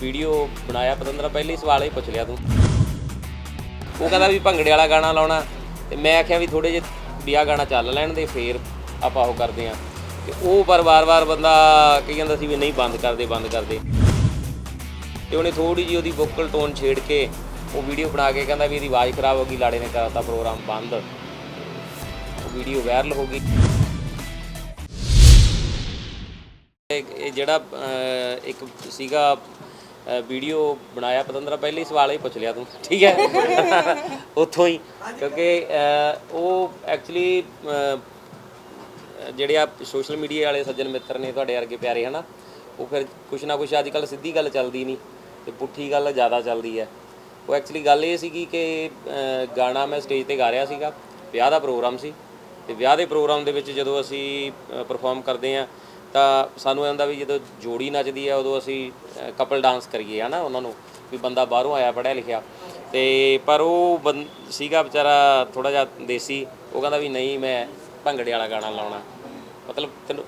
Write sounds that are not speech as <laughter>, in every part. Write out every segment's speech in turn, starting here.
Video ਬਣਾਇਆ ਪਤੰਦਰਾ, ਪਹਿਲੇ ਸਵਾਲ ਹੀ ਪੁੱਛ ਲਿਆ ਤੂੰ। ਉਹ ਕਹਿੰਦਾ ਵੀ ਭੰਗੜੇ ਵਾਲਾ ਗਾਣਾ ਲਾਉਣਾ, ਤੇ ਮੈਂ ਆਖਿਆ ਵੀ ਥੋੜੇ ਜਿਹੇ ਵੀ ਆਹ ਗਾਣਾ ਚੱਲ ਲੈਣ ਦੇ, ਫੇਰ ਆਪਾਂ ਉਹ ਕਰਦੇ ਆ ਤੇ ਉਹ ਪਰ ਵਾਰ-ਵਾਰ ਬੰਦਾ ਕਹੀ ਜਾਂਦਾ ਸੀ ਵੀ ਨਹੀਂ, ਬੰਦ ਕਰਦੇ ਬੰਦ ਕਰਦੇ। ਤੇ ਉਹਨੇ ਥੋੜੀ ਜਿਹੀ ਉਹਦੀ ਵੋਕਲ ਟੋਨ ਛੇੜ ਕੇ ਉਹ ਵੀਡੀਓ ਬਣਾ ਕੇ ਕਹਿੰਦਾ ਵੀ ਇਹਦੀ ਆਵਾਜ਼ ਖਰਾਬ ਹੋ ਗਈ, ਲਾੜੇ ਨੇ ਕਰਤਾ ਪ੍ਰੋਗਰਾਮ ਬੰਦ। ਉਹ ਵੀਡੀਓ ਵਾਇਰਲ ਹੋ ਗਈ। ਇਹ ਜਿਹੜਾ ਇੱਕ ਸੀਗਾ ਵੀਡੀਓ ਬਣਾਇਆ ਪਤੰਦਰਾ, ਪਹਿਲੇ ਹੀ ਸਵਾਲ ਹੀ ਪੁੱਛ ਲਿਆ ਤੂੰ, ਠੀਕ ਹੈ? <laughs> ਉੱਥੋਂ ਹੀ, ਕਿਉਂਕਿ ਉਹ ਐਕਚੁਅਲੀ ਜਿਹੜੇ ਆ ਸੋਸ਼ਲ ਮੀਡੀਆ ਵਾਲੇ ਸੱਜਣ ਮਿੱਤਰ ਨੇ ਤੁਹਾਡੇ ਵਰਗੇ ਪਿਆਰੇ, ਹਨਾ? ਉਹ ਫਿਰ ਕੁਛ ਨਾ ਕੁਛ ਅੱਜ ਕੱਲ ਸਿੱਧੀ ਗੱਲ ਚੱਲਦੀ ਨਹੀਂ ਤੇ ਪੁੱਠੀ ਗੱਲ ਜ਼ਿਆਦਾ ਚੱਲਦੀ ਹੈ। ਉਹ ਐਕਚੁਅਲੀ ਗੱਲ ਇਹ ਸੀਗੀ ਕਿ ਗਾਣਾ ਮੈਂ ਸਟੇਜ ਤੇ ਗਾ ਰਿਹਾ ਸੀਗਾ, ਵਿਆਹ ਦਾ ਪ੍ਰੋਗਰਾਮ ਸੀ, ਤੇ ਵਿਆਹ ਦੇ ਪ੍ਰੋਗਰਾਮ ਦੇ ਵਿੱਚ ਜਦੋਂ ਅਸੀਂ ਪਰਫਾਰਮ ਕਰਦੇ ਆ ਤਾਂ ਸਾਨੂੰ ਇਹ ਹੁੰਦਾ ਵੀ ਜਦੋਂ ਜੋੜੀ ਨੱਚਦੀ ਹੈ ਉਦੋਂ ਅਸੀਂ ਕਪਲ ਡਾਂਸ ਕਰੀਏ, ਹਨਾ, ਉਹਨਾਂ ਨੂੰ, ਵੀ ਬੰਦਾ ਬਾਹਰੋਂ ਆਇਆ, ਪੜ੍ਹਿਆ ਲਿਖਿਆ। ਤੇ ਪਰ ਉਹ ਬੰ- ਸੀਗਾ ਵਿਚਾਰਾ ਥੋੜਾ ਜਿਹਾ ਦੇਸੀ, ਉਹ ਕਹਿੰਦਾ ਵੀ ਨਹੀਂ, ਮੈਂ ਭੰਗੜੇ ਵਾਲਾ ਗਾਣਾ ਲਾਉਣਾ। ਮਤਲਬ ਤੈਨੂੰ,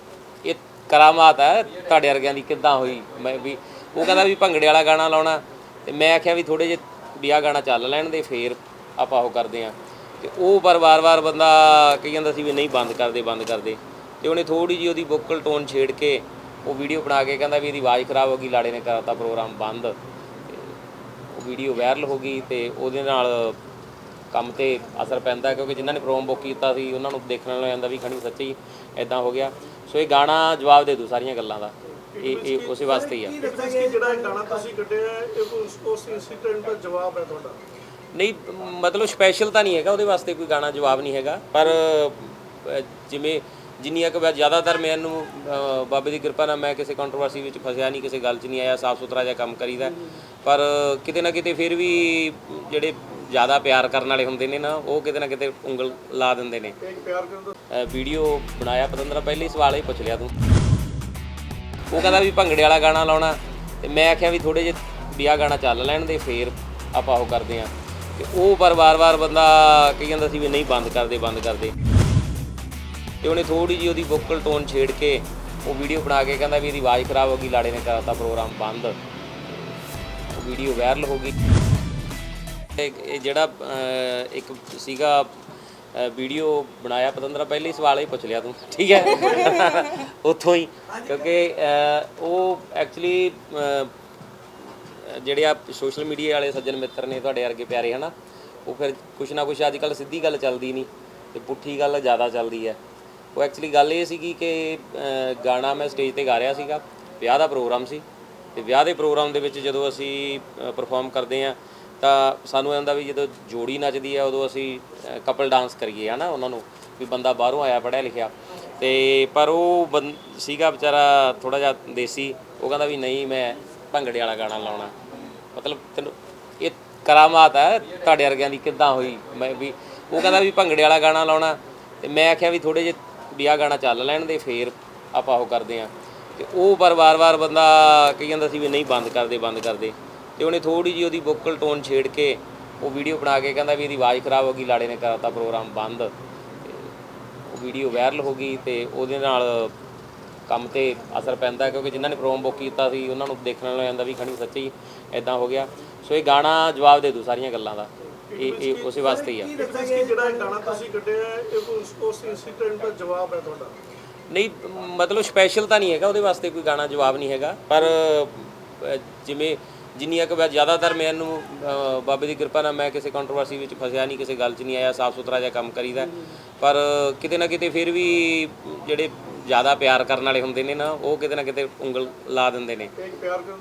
ਇਹ ਕਰਾਮਾਤ ਹੈ ਤੁਹਾਡੇ ਵਰਗਿਆਂ ਦੀ ਕਿੱਦਾਂ ਹੋਈ? ਮੈਂ ਵੀ, ਉਹ ਕਹਿੰਦਾ ਵੀ ਭੰਗੜੇ ਵਾਲਾ ਗਾਣਾ ਲਾਉਣਾ। ਤੇ ਮੈਂ ਆਖਿਆ ਵੀ ਥੋੜੇ ਜਿਹੇ ਵੀ ਆਹ ਗਾਣਾ ਚੱਲ ਲੈਣ ਦੇ, ਫੇਰ ਆਪਾਂ ਉਹ ਕਰਦੇ ਆ। ਤੇ ਉਹ ਪਰ ਵਾਰ-ਵਾਰ ਬੰਦਾ ਕਹੀ ਜਾਂਦਾ ਸੀ ਵੀ ਨਹੀਂ, ਬੰਦ ਕਰਦੇ ਬੰਦ ਕਰਦੇ ਤੇ ਉਹਨੇ ਥੋੜੀ ਜਿਹੀ ਉਹਦੀ ਵੋਕਲ ਟੋਨ ਛੇੜ ਕੇ ਉਹ ਵੀਡੀਓ ਬਣਾ ਕੇ ਕਹਿੰਦਾ ਵੀ ਇਹਦੀ ਆਵਾਜ਼ ਖਰਾਬ ਹੋ ਗਈ ਲਾੜੇ ਨੇ ਕਰਤਾ ਪ੍ਰੋਗਰਾਮ ਬੰਦ। ਉਹ ਵੀਡੀਓ ਵਾਇਰਲ ਹੋ ਗਈ ਤੇ ਉਹਦੇ ਨਾਲ ਕੰਮ ਤੇ ਅਸਰ ਪੈਂਦਾ ਕਿਉਂਕਿ ਜਿਨ੍ਹਾਂ ਨੇ ਪ੍ਰੋਮ ਬੁੱਕ ਕੀਤਾ ਸੀ ਉਹਨਾਂ ਨੂੰ ਦੇਖਣ ਨੂੰ ਜਾਂਦਾ ਵੀ ਖਣੀ ਸੱਚੀ ਐਦਾਂ ਹੋ ਗਿਆ। ਸੋ ਇਹ ਗਾਣਾ ਜਵਾਬ ਦੇ ਦੂ ਸਾਰੀਆਂ ਗੱਲਾਂ ਦਾ। ਇਹ ਇਹ ਉਸੇ ਵਾਸਤੇ ਹੀ ਆ। ਕਿ ਜਿਹੜਾ ਇਹ ਗਾਣਾ ਤੁਸੀਂ ਕੱਢਿਆ ਹੈ, ਇਹ ਉਸ ਉਸ ਇਨਸੀਡੈਂਟ ਦਾ ਜਵਾਬ ਹੈ ਤੁਹਾਡਾ? ਨਹੀਂ ਮਤਲਬ ਸਪੈਸ਼ਲ ਤਾਂ ਨਹੀਂ ਹੈਗਾ ਉਹਦੇ ਵਾਸਤੇ ਕੋਈ ਗਾਣਾ ਜਵਾਬ ਨਹੀਂ ਹੈਗਾ। ਪਰ ਜਿਵੇਂ ਜਿੰਨੀਆਂ ਕੁ ਵਾਰ ਜ਼ਿਆਦਾਤਰ ਮੈਨੂੰ ਬਾਬੇ ਦੀ ਕਿਰਪਾ ਨਾਲ ਮੈਂ ਕਿਸੇ ਕੰਟਰੋਵਰਸੀ ਵਿੱਚ ਫਸਿਆ ਨਹੀਂ ਕਿਸੇ ਗੱਲ 'ਚ ਨਹੀਂ ਆਇਆ ਸਾਫ਼ ਸੁਥਰਾ ਜਿਹਾ ਕੰਮ ਕਰੀਦਾ। ਪਰ ਕਿਤੇ ਨਾ ਕਿਤੇ ਫਿਰ ਵੀ ਜਿਹੜੇ ਜ਼ਿਆਦਾ ਪਿਆਰ ਕਰਨ ਵਾਲੇ ਹੁੰਦੇ ਨੇ ਨਾ ਉਹ ਕਿਤੇ ਨਾ ਕਿਤੇ ਉਂਗਲ ਲਾ ਦਿੰਦੇ ਨੇ। ਵੀਡੀਓ ਬਣਾਇਆ ਪਤੰਦਰਾ ਪਹਿਲੇ ਹੀ ਸਵਾਲ ਹੀ ਪੁੱਛ ਲਿਆ ਤੂੰ। ਉਹ ਕਹਿੰਦਾ ਵੀ ਭੰਗੜੇ ਵਾਲਾ ਗਾਣਾ ਲਾਉਣਾ ਤੇ ਮੈਂ ਆਖਿਆ ਵੀ ਥੋੜੇ ਜਿਹੇ ਵੀ ਆਹ ਗਾਣਾ ਚੱਲ ਲੈਣ ਦੇ ਫੇਰ ਆਪਾਂ ਉਹ ਕਰਦੇ ਆ ਤੇ ਉਹ ਪਰ ਵਾਰ-ਵਾਰ ਬੰਦਾ ਕਹੀ ਜਾਂਦਾ ਸੀ ਵੀ ਨਹੀਂ ਬੰਦ ਕਰਦੇ ਬੰਦ ਕਰਦੇ ਤੇ ਉਹਨੇ ਥੋੜੀ ਜਿਹੀ ਉਹਦੀ ਵੋਕਲ ਟੋਨ ਛੇੜ ਕੇ ਉਹ ਵੀਡੀਓ ਬਣਾ ਕੇ ਕਹਿੰਦਾ ਵੀ ਇਹਦੀ ਆਵਾਜ਼ ਖਰਾਬ ਹੋ ਗਈ, ਲਾੜੇ ਨੇ ਕਰਤਾ ਪ੍ਰੋਗਰਾਮ ਬੰਦ। ਉਹ ਵੀਡੀਓ ਵਾਇਰਲ ਹੋ ਗਈ। ਇਹ ਜਿਹੜਾ ਇੱਕ ਸੀਗਾ ਵੀਡੀਓ ਬਣਾਇਆ ਪਤੰਦਰਾ, ਪਹਿਲੇ ਹੀ ਸਵਾਲ ਹੀ ਪੁੱਛ ਲਿਆ ਤੂੰ, ਠੀਕ ਹੈ? <laughs> ਉੱਥੋਂ ਹੀ, ਕਿਉਂਕਿ ਉਹ ਐਕਚੁਅਲੀ ਜਿਹੜੇ ਆ ਸੋਸ਼ਲ ਮੀਡੀਆ ਵਾਲੇ ਸੱਜਣ ਮਿੱਤਰ ਨੇ ਤੁਹਾਡੇ ਵਰਗੇ ਪਿਆਰੇ, ਹਨਾ? ਉਹ ਫਿਰ ਕੁਛ ਨਾ ਕੁਛ ਅੱਜ ਕੱਲ ਸਿੱਧੀ ਗੱਲ ਚੱਲਦੀ ਨਹੀਂ, ਤੇ ਪੁੱਠੀ ਗੱਲ ਜ਼ਿਆਦਾ ਚੱਲਦੀ ਹੈ। ਉਹ ਐਕਚੁਅਲੀ ਗੱਲ ਇਹ ਸੀਗੀ ਕਿ ਅਹ, ਗਾਣਾ ਮੈਂ ਸਟੇਜ ਤੇ ਗਾ ਰਿਹਾ ਸੀਗਾ ਵਿਆਹ ਦਾ ਪ੍ਰੋਗਰਾਮ ਸੀ ਤੇ ਵਿਆਹ ਦੇ ਪ੍ਰੋਗਰਾਮ ਦੇ ਵਿੱਚ ਜਦੋਂ ਅਸੀਂ ਪਰਫਾਰਮ ਕਰਦੇ ਆ ਤਾਂ ਸਾਨੂੰ ਇਹ ਹੁੰਦਾ ਵੀ ਜਦੋਂ ਜੋੜੀ ਨੱਚਦੀ ਆ ਉਦੋਂ ਅਸੀਂ ਕਪਲ ਡਾਂਸ ਕਰੀਏ ਹਨਾ ਉਹਨਾਂ ਨੂੰ ਵੀ ਬੰਦਾ ਬਾਹਰੋਂ ਆਇਆ ਪੜ੍ਹਿਆ ਲਿਖਿਆ। ਤੇ ਪਰ ਉਹ ਬੰ- ਸੀਗਾ ਵਿਚਾਰਾ ਥੋੜਾ ਜਿਹਾ ਦੇਸੀ ਉਹ ਕਹਿੰਦਾ ਵੀ ਨਹੀਂ ਮੈਂ ਭੰਗੜੇ ਵਾਲਾ ਗਾਣਾ ਲਾਉਣਾ। ਮਤਲਬ ਤੈਨੂੰ ਇਹ ਕਰਾਮਾਤ ਹੈ ਤੁਹਾਡੇ ਵਰਗਿਆਂ ਦੀ ਕਿੱਦਾਂ ਹੋਈ? ਮੈਂ ਵੀ ਉਹ ਕਹਿੰਦਾ ਵੀ ਭੰਗੜੇ ਵਾਲਾ ਗਾਣਾ ਲਾਉਣਾ। ਤੇ ਮੈਂ ਆਖਿਆ ਵੀ ਥੋੜੇ ਜਿਹੇ ਵੀ ਆਹ ਗਾਣਾ ਚੱਲ ਲੈਣ ਦੇ, ਫੇਰ ਆਪਾਂ ਉਹ ਕਰਦੇ ਆ ਤੇ ਉਹ ਪਰ ਵਾਰ-ਵਾਰ ਬੰਦਾ ਕਹੀ ਜਾਂਦਾ ਸੀ ਵੀ ਨਹੀਂ, ਬੰਦ ਕਰਦੇ ਬੰਦ ਕਰਦੇ ਤੇ ਉਹਨੇ ਥੋੜੀ ਜਿਹੀ ਉਹਦੀ ਵੋਕਲ ਟੋਨ ਛੇੜ ਕੇ ਉਹ ਵੀਡੀਓ ਬਣਾ ਕੇ ਕਹਿੰਦਾ ਵੀ ਇਹਦੀ ਆਵਾਜ਼ ਖਰਾਬ ਹੋ ਗਈ, ਲਾੜੇ ਨੇ ਕਰਤਾ ਪ੍ਰੋਗਰਾਮ ਬੰਦ। ਤੇ ਉਹ ਵੀਡੀਓ ਵਾਇਰਲ ਹੋ ਗਈ ਤੇ ਉਹਦੇ ਨਾਲ ਕੰਮ ਤੇ ਅਸਰ ਪੈਂਦਾ ਕਿਉਂਕਿ ਜਿਨ੍ਹਾਂ ਨੇ ਪ੍ਰੋਮ ਬੁੱਕ ਕੀਤਾ ਸੀ, ਉਹਨਾਂ ਨੂੰ ਦੇਖਣ ਨੂੰ ਜਾਂਦਾ ਵੀ ਖਣੀ ਸੱਚੀ ਐਦਾਂ ਹੋ ਗਿਆ। ਸੋ ਇਹ ਗਾਣਾ ਜਵਾਬ ਦੇ ਦੂ ਸਾਰੀਆਂ ਗੱਲਾਂ ਦਾ। ਇਹ ਇਹ ਉਸੇ ਵਾਸਤੇ ਹੀ ਆ। ਕਿ ਜਿਹੜਾ ਇਹ ਗਾਣਾ ਤੁਸੀਂ ਕੱਢਿਆ ਹੈ, ਇਹ ਉਸ ਉਸ ਇਨਸੀਡੈਂਟ ਦਾ ਜਵਾਬ ਹੈ ਤੁਹਾਡਾ? ਨਹੀਂ ਮਤਲਬ ਸਪੈਸ਼ਲ ਤਾਂ ਨਹੀਂ ਹੈਗਾ ਉਹਦੇ ਵਾਸਤੇ ਕੋਈ ਗਾਣਾ ਜਵਾਬ ਨਹੀਂ ਹੈਗਾ। ਪਰ ਅਹ, ਜਿਵੇਂ ਜਿੰਨੀਆਂ ਕੁ ਵਾਰ ਜ਼ਿਆਦਾਤਰ ਮੈਨੂੰ ਅਹ, ਬਾਬੇ ਦੀ ਕਿਰਪਾ ਨਾਲ ਮੈਂ ਕਿਸੇ ਕੰਟਰੋਵਰਸੀ ਵਿੱਚ ਫਸਿਆ ਨਹੀਂ ਕਿਸੇ ਗੱਲ 'ਚ ਨਹੀਂ ਆਇਆ ਸਾਫ਼ ਸੁਥਰਾ ਜਿਹਾ ਕੰਮ ਕਰੀਦਾ। ਪਰ ਕਿਤੇ ਨਾ ਕਿਤੇ ਫਿਰ ਵੀ ਜਿਹੜੇ ਜ਼ਿਆਦਾ ਪਿਆਰ ਕਰਨ ਵਾਲੇ ਹੁੰਦੇ ਨੇ ਨਾ ਉਹ ਕਿਤੇ ਨਾ ਕਿਤੇ ਉਂਗਲ ਲਾ ਦਿੰਦੇ ਨੇ। ਇੱਕ ਪਿਆਰ ਕਰਨ ਦਾ